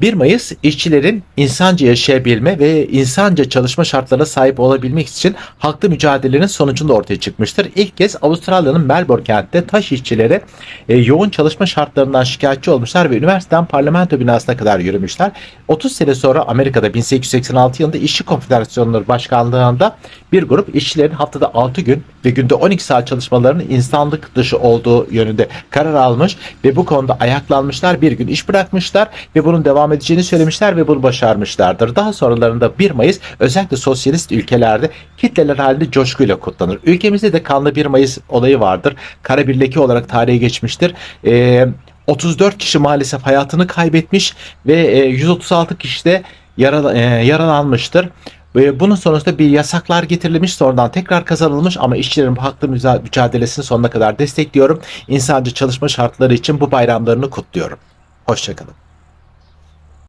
1 Mayıs işçilerin insanca yaşayabilme ve insanca çalışma şartlarına sahip olabilmek için haklı mücadelenin sonucunda ortaya çıkmıştır. İlk kez Avustralya'nın Melbourne kentinde taş işçileri e, yoğun çalışma şartlarından şikayetçi olmuşlar ve üniversiteden parlamento binasına kadar yürümüşler. 30 sene sonra Amerika'da 1886 yılında İşçi Konfederasyonları Başkanlığı'nda bir grup işçilerin haftada 6 gün ve günde 12 saat çalışmalarının insanlık dışı olduğu yönünde karar almış ve bu konuda ayaklanmışlar. Bir gün iş bırakmışlar ve bunun devam edeceğini söylemişler ve bunu başarmışlardır. Daha sonralarında 1 Mayıs özellikle sosyalist ülkelerde kitleler halinde coşkuyla kutlanır. Ülkemizde de kanlı 1 Mayıs olayı vardır. Kara bir leke olarak tarihe geçmiştir. Ee, 34 kişi maalesef hayatını kaybetmiş ve e, 136 kişi de yara, e, yaralanmıştır. Ve bunun sonrasında bir yasaklar getirilmiş sonradan tekrar kazanılmış ama işçilerin haklı mücadelesini sonuna kadar destekliyorum. İnsancı çalışma şartları için bu bayramlarını kutluyorum. Hoşçakalın.